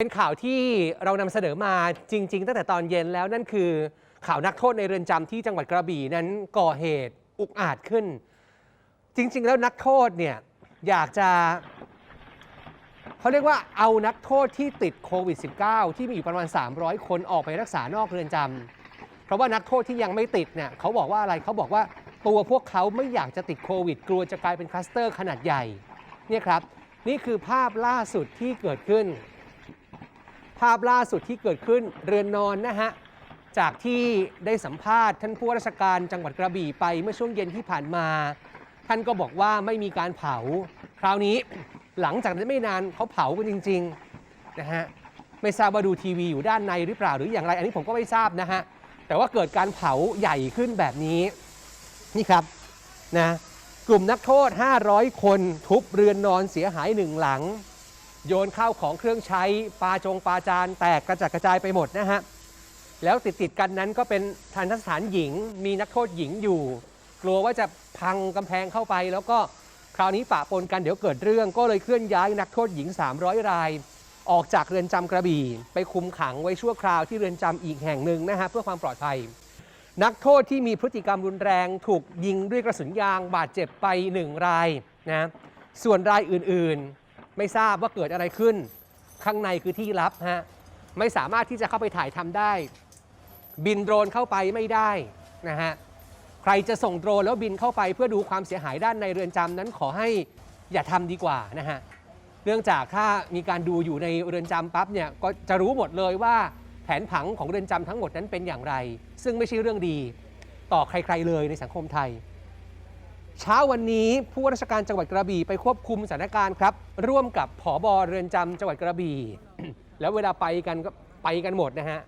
เป็นข่าวที่เรานำเสนอมาจริง ๆ ตั้งแต่ตอนเย็นแล้วนั่นคือข่าวนักโทษในเรือนจำที่จังหวัดกระบี่นั้นก่อเหตุอุกอาจขึ้น จริง ๆ แล้วนักโทษเนี่ยอยากจะเขาเรียกว่าเอานักโทษที่ติดโควิด -19 ที่มีอยู่ประมาณ 300 คนออกไปรักษานอกเรือนจำเพราะว่านักโทษที่ยังไม่ติดเนี่ยเขาบอกว่าอะไรเขาบอกว่าตัวพวกเขาไม่อยากจะติดโควิด กลัวจะกลายเป็นคลัสเตอร์ขนาดใหญ่เนี่ยครับนี่คือภาพล่าสุดที่เกิดขึ้น ภาพล่าสุดที่เกิดขึ้นเรือนนอนนะฮะ จากที่ได้สัมภาษณ์ท่านผู้ว่าราชการจังหวัดกระบี่ไปเมื่อช่วงเย็นที่ผ่านมา ท่านก็บอกว่าไม่มีการเผา คราวนี้หลังจากนั้นไม่นานเขาเผากันจริงๆนะฮะไม่ทราบว่าดูทีวีอยู่ด้านในหรือเปล่าหรืออย่างไร อันนี้ผมก็ไม่ทราบนะฮะแต่ว่าเกิดการเผาใหญ่ขึ้นแบบนี้นี่ครับนะกลุ่มนักโทษ 500 คนทุบเรือนนอนเสียหายหนึ่งหลัง โยนข้าวของเครื่องใช้ปลาจงปลาจานแตกกระจัดกระจายไปหมดนะฮะแล้วติดติดกันนั้นก็เป็นทันทสถานหญิง มีนักโทษหญิงอยู่ กลัวว่าจะพังกำแพงเข้าไป แล้วก็คราวนี้ปะปนกันเดี๋ยวเกิดเรื่อง ก็เลยเคลื่อนย้ายนักโทษหญิง 300 ราย ออกจากเรือนจำกระบี่ ไปคุมขังไว้ชั่วคราวที่เรือนจำอีกแห่งหนึ่งนะฮะเพื่อความปลอดภัย นักโทษที่มีพฤติกรรมรุนแรงถูกยิงด้วยกระสุนยางบาดเจ็บไปหนึ่งรายนะส่วนรายอื่นๆ ไม่ทราบว่าเกิดอะไรขึ้น ข้างในคือที่ลับฮะไม่สามารถที่จะเข้าไปถ่ายทำได้ บินโดรนเข้าไปไม่ได้นะฮะใครจะส่งโดรนแล้วบินเข้าไปเพื่อดูความเสียหายด้านในเรือนจำนั้นขอให้อย่าทำดีกว่านะฮะเนื่องจากถ้ามีการดูอยู่ในเรือนจำปั๊บเนี่ยก็จะรู้หมดเลยว่าแผนผังของเรือนจำทั้งหมดนั้นเป็นอย่างไร ซึ่งไม่ใช่เรื่องดีต่อใคร ๆ เลยในสังคมไทย เช้าวันนี้ผู้ว่าราชการจังหวัดกระบี่ไปควบคุมสถานการณ์ครับ ร่วมกับผอบอเรือนจำจังหวัดกระบี่ แล้วเวลาไปกันก็ไปกันหมดนะฮะ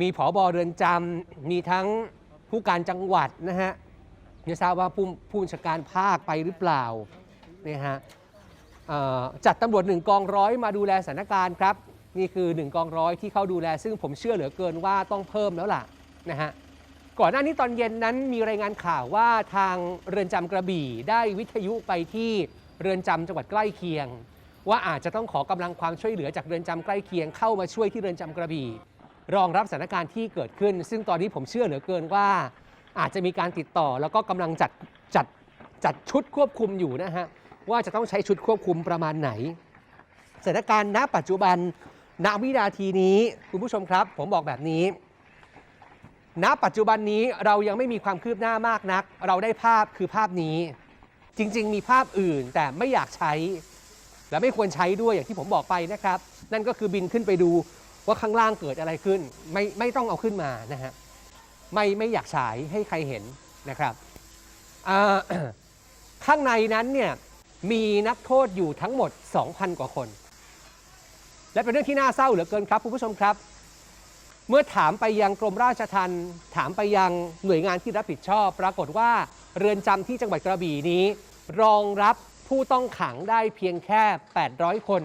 มีผอบอเรือนจำมีทั้งผู้การจังหวัดนะฮะไม่ทราบว่าผู้ผู้บัญชาการภาคไปหรือเปล่าเนี่ยฮะจัดตำรวจหนึ่งกองร้อยมาดูแลสถานการณ์ครับ นี่คือหนึ่งกองร้อยที่เขาดูแล ซึ่งผมเชื่อเหลือเกินว่าต้องเพิ่มแล้วล่ะนะฮะ ก่อนหน้านี้ตอนเย็นนั้นมีรายงานข่าวว่าทางเรือนจำกระบี่ได้วิทยุไปที่เรือนจำจังหวัดใกล้เคียง ว่าอาจจะต้องขอกำลังความช่วยเหลือจากเรือนจำใกล้เคียงเข้ามาช่วยที่เรือนจำกระบี่ รองรับสถานการณ์ที่เกิดขึ้น ซึ่งตอนนี้ผมเชื่อเหลือเกินว่า อาจจะมีการติดต่อแล้วก็กำลังจัดจัดจัดชุดควบคุมอยู่นะฮะว่าจะต้องใช้ชุดควบคุมประมาณไหนสถานการณ์ณปัจจุบันณวินาทีนี้คุณผู้ชมครับ ผมบอกแบบนี้ ณปัจจุบันนี้เรายังไม่มีความคืบหน้ามากนัก เราได้ภาพคือภาพนี้ จริง ๆ มีภาพอื่นแต่ไม่อยากใช้ และไม่ควรใช้ด้วยอย่างที่ผมบอกไปนะครับ นั่นก็คือบินขึ้นไปดูว่าข้างล่างเกิดอะไรขึ้น ไม่ไม่ต้องเอาขึ้นมานะฮะไม่ไม่อยากฉายให้ใครเห็นนะครับข้างในนั้นเนี่ยมีนักโทษอยู่ทั้งหมด 2,000 กว่าคน และเป็นเรื่องที่น่าเศร้าเหลือเกินครับคุณผู้ชมครับ เมื่อถามไปยังกรมราชทัณฑ์ถามไปยังหน่วยงานที่รับผิดชอบ ปรากฏว่าเรือนจำที่จังหวัดกระบี่นี้ รองรับผู้ต้องขังได้เพียงแค่ 800 คน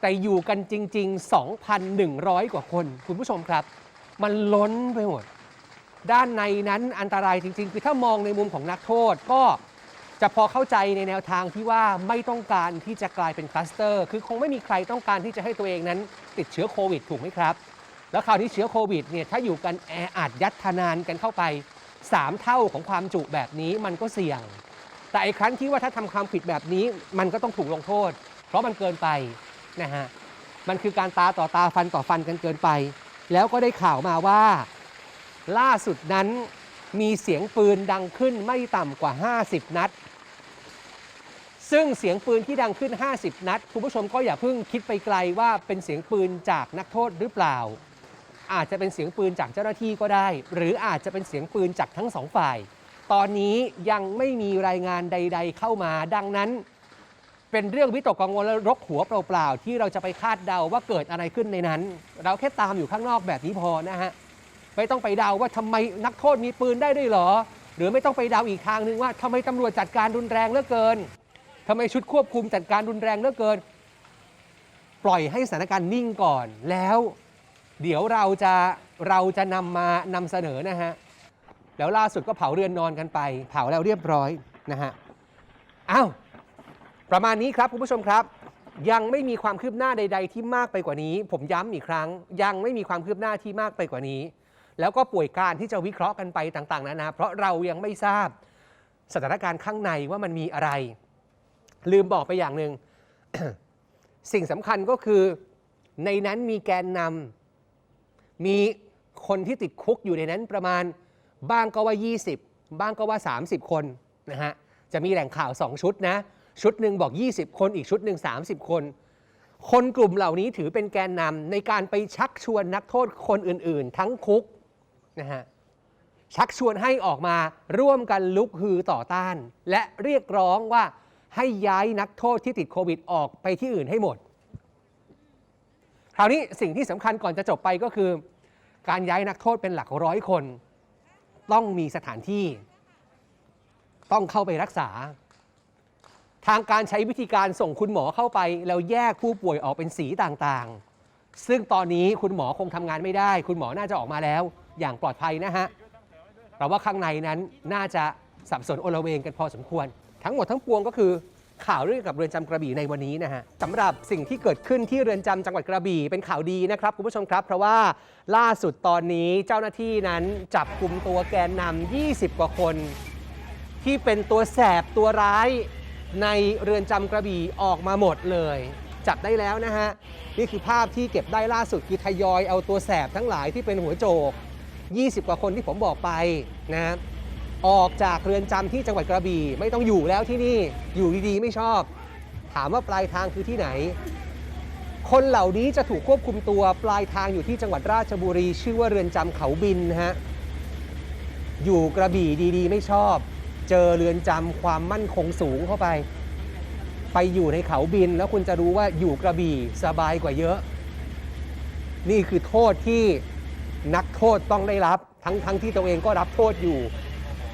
แต่อยู่กันจริง ๆ 2,100 กว่าคน คุณผู้ชมครับ มันล้นไปหมด ด้านในนั้นอันตรายจริง ๆ คือถ้ามองในมุมของนักโทษก็จะพอเข้าใจในแนวทางที่ว่าไม่ต้องการที่จะกลายเป็นคลัสเตอร์ คือคงไม่มีใครต้องการที่จะให้ตัวเองนั้นติดเชื้อโควิดถูกไหมครับ แล้วคราวนี้เชื้อโควิดเนี่ยถ้าอยู่กันแออัดยัดทนานกันเข้าไป 3 เท่าของความจุแบบนี้มันก็เสี่ยง แต่ไอ้ครั้นที่ว่าถ้าทำความผิดแบบนี้มันก็ต้องถูกลงโทษ เพราะมันเกินไปนะฮะมันคือการตาต่อตาฟันต่อฟันกันเกินไป แล้วก็ได้ข่าวมาว่า ล่าสุดนั้นมีเสียงปืนดังขึ้นไม่ต่ำกว่า 50 นัด ซึ่งเสียงปืนที่ดังขึ้น 50 นัด คุณผู้ชมก็อย่าเพิ่งคิดไปไกลว่าเป็นเสียงปืนจากนักโทษหรือเปล่า อาจจะเป็นเสียงปืนจากเจ้าหน้าที่ก็ได้ หรืออาจจะเป็นเสียงปืนจากทั้งสองฝ่าย ตอนนี้ยังไม่มีรายงานใด ๆ เข้ามา ดังนั้น เป็นเรื่องวิตกกังวลและรกหัวเปล่าๆที่เราจะไปคาดเดาว่าเกิดอะไรขึ้นในนั้น เราแค่ตามอยู่ข้างนอกแบบนี้พอนะฮะไม่ต้องไปเดาว่าทำไมนักโทษมีปืนได้ด้วยหรอ หรือไม่ต้องไปเดาอีกทางหนึ่งว่าทำไมตำรวจจัดการรุนแรงเหลือเกินทำไมชุดควบคุมจัดการรุนแรงเหลือเกิน ปล่อยให้สถานการณ์นิ่งก่อนแล้ว เดี๋ยวเราจะเราจะนำมานำเสนอนะฮะ แล้วล่าสุดก็เผาเรือนนอนกันไป เผาแล้วเรียบร้อยนะฮะอ้าวประมาณนี้ครับคุณผู้ชมครับ ยังไม่มีความคืบหน้าใด ๆ ที่มากไปกว่านี้ ผมย้ำอีกครั้ง ยังไม่มีความคืบหน้าที่มากไปกว่านี้ แล้วก็ป่วยการที่จะวิเคราะห์กันไปต่าง ๆนานาเพราะเรายังไม่ทราบสถานการณ์ข้างในว่ามันมีอะไร ลืมบอกไปอย่างหนึ่ง สิ่งสำคัญก็คือในนั้นมีแกนนำ มีคนที่ติดคุกอยู่ในนั้นประมาณบ้างก็ว่า 20 บ้างก็ว่า 30 คนนะฮะจะมีแหล่งข่าว 2 ชุดนะ ชุดหนึ่งบอก 20 คนอีกชุดหนึ่ง30 คน คนกลุ่มเหล่านี้ถือเป็นแกนนำในการไปชักชวนนักโทษคนอื่น ๆ ทั้งคุกนะฮะชักชวนให้ออกมาร่วมกันลุกฮือต่อต้าน และเรียกร้องว่าให้ย้ายนักโทษที่ติดโควิดออกไปที่อื่นให้หมด คราวนี้สิ่งที่สำคัญก่อนจะจบไปก็คือ การย้ายนักโทษเป็นหลักร้อยคน ต้องมีสถานที่ ต้องเข้าไปรักษา ทางการใช้วิธีการส่งคุณหมอเข้าไป แล้วแยกผู้ป่วยออกเป็นสีต่างๆ ซึ่งตอนนี้คุณหมอคงทำงานไม่ได้ คุณหมอน่าจะออกมาแล้ว อย่างปลอดภัยนะฮะเราว่าข้างในนั้นน่าจะสับสนโอลเวงกันพอสมควร ทั้งหมดทั้งปวงก็คือ ข่าวเรื่องกับเรือนจำกระบี่ในวันนี้นะฮะสำหรับสิ่งที่เกิดขึ้นที่เรือนจำจังหวัดกระบี่เป็นข่าวดีนะครับคุณผู้ชมครับ เพราะว่าล่าสุดตอนนี้เจ้าหน้าที่นั้นจับกลุ่มตัวแกนนำ20 กว่าคน ที่เป็นตัวแสบตัวร้ายในเรือนจำกระบี่ออกมาหมดเลย จับได้แล้วนะฮะนี่คือภาพที่เก็บได้ล่าสุดคือทยอยเอาตัวแสบทั้งหลายที่เป็นหัวโจก 20 กว่าคนที่ผมบอกไปนะ ออกจากเรือนจำที่จังหวัดกระบี่ ไม่ต้องอยู่แล้วที่นี่อยู่ดีๆไม่ชอบ ถามว่าปลายทางคือที่ไหน คนเหล่านี้จะถูกควบคุมตัวปลายทางอยู่ที่จังหวัดราชบุรี ชื่อว่าเรือนจำเขาบินนะฮะอยู่กระบี่ดีๆ ไม่ชอบ เจอเรือนจำความมั่นคงสูงเข้าไป ไปอยู่ในเขาบินแล้วคุณจะรู้ว่าอยู่กระบี่สบายกว่าเยอะ นี่คือโทษที่นักโทษต้องได้รับ ทั้งทั้งที่ตัวเองก็รับโทษอยู่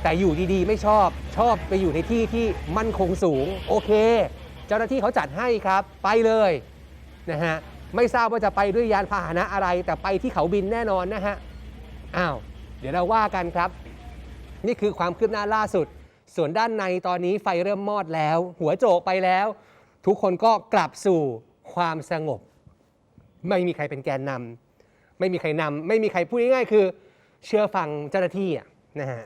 แต่อยู่ดีๆ ไม่ชอบชอบไปอยู่ในที่ที่มั่นคงสูง โอเค เจ้าหน้าที่เขาจัดให้ครับ ไปเลยนะฮะไม่ทราบว่าจะไปด้วยยานพาหนะอะไร แต่ไปที่เขาบินแน่นอนนะฮะอ้าวเดี๋ยวเราว่ากันครับ นี่คือความคืบหน้าล่าสุด ส่วนด้านในตอนนี้ไฟเริ่มมอดแล้ว หัวโจกไปแล้ว ทุกคนก็กลับสู่ความสงบ ไม่มีใครเป็นแกนนำไม่มีใครนำไม่มีใครพูดง่ายๆคือ เชื่อฟังเจ้าหน้าที่นะฮะ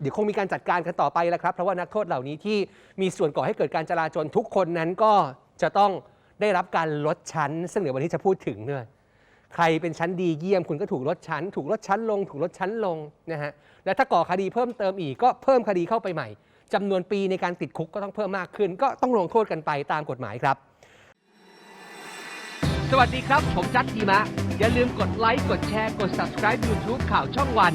เดี๋ยวคงมีการจัดการกันต่อไปแล้วครับ เพราะว่านักโทษเหล่านี้ที่มีส่วนก่อให้เกิดการจลาจลทุกคนนั้นก็จะต้องได้รับการลดชั้น ซึ่งเดี๋ยววันนี้จะพูดถึงด้วยใครเป็นชั้นดีเยี่ยมคุณก็ถูกลดชั้น ถูกลดชั้นลง ถูกลดชั้นลงนะฮะและถ้าก่อคดีเพิ่มเติมอีกก็เพิ่มคดีเข้าไปใหม่จำนวนปีในการติดคุกก็ต้องเพิ่มมากขึ้น ก็ต้องลงโทษกันไปตามกฎหมายครับ สวัสดีครับ ผมจัดทีมะ อย่าลืมกดไลค์กดแชร์กด subscribe YouTube ข่าวช่องวัน